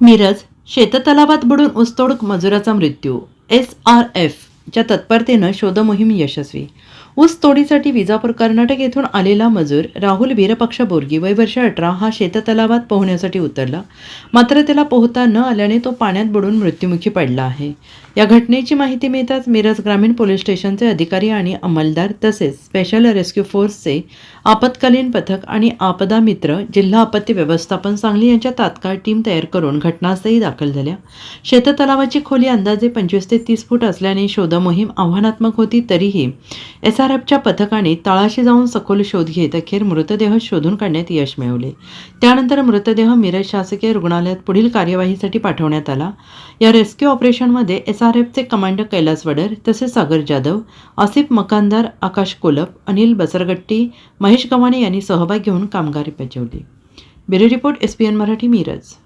मिरज शेततलावात बुडून ऊसतोड मजुराचा मृत्यू. एस आर एफच्या तत्परतेनं शोधमोहीम यशस्वी. ऊस तोडीसाठी विजापूर कर्नाटक येथून आलेला मजूर राहुल वीरपक्ष बोरगी वय वर्ष अठरा हा शेततलावात पोहण्यासाठी उतरला. मात्र त्याला पोहता न आल्याने तो पाण्यात बुडून मृत्युमुखी पडला आहे. या घटनेची माहिती मिळताच मिरज ग्रामीण पोलीस स्टेशनचे अधिकारी आणि अंमलदार तसेच स्पेशल रेस्क्यू फोर्सचे आपत्कालीन पथक आणि आपदा मित्र जिल्हा आपत्ती व्यवस्थापन सांगली यांच्या तात्काळ टीम तयार करून घटनास्थळी दाखल झाल्या. शेततलावाची खोली अंदाजे पंचवीस ते तीस फूट असल्याने शोधमोहीम आव्हानात्मक होती तरीही एस एसआरएफच्या पथकाने तळाशी जाऊन सखोल शोध घेत अखेर मृतदेह शोधून काढण्यात यश मिळवले. त्यानंतर मृतदेह मिरज शासकीय रुग्णालयात पुढील कार्यवाहीसाठी पाठवण्यात आला. या रेस्क्यू ऑपरेशनमध्ये एस आर एफचे कमांडर कैलास वडर तसेच सागर जाधव आसिफ मकानदार आकाश कोलप अनिल बसरगट्टी महेश गव्हाणे यांनी सहभाग घेऊन कामगारी बजावली bureau report S P N Marathi Miraj.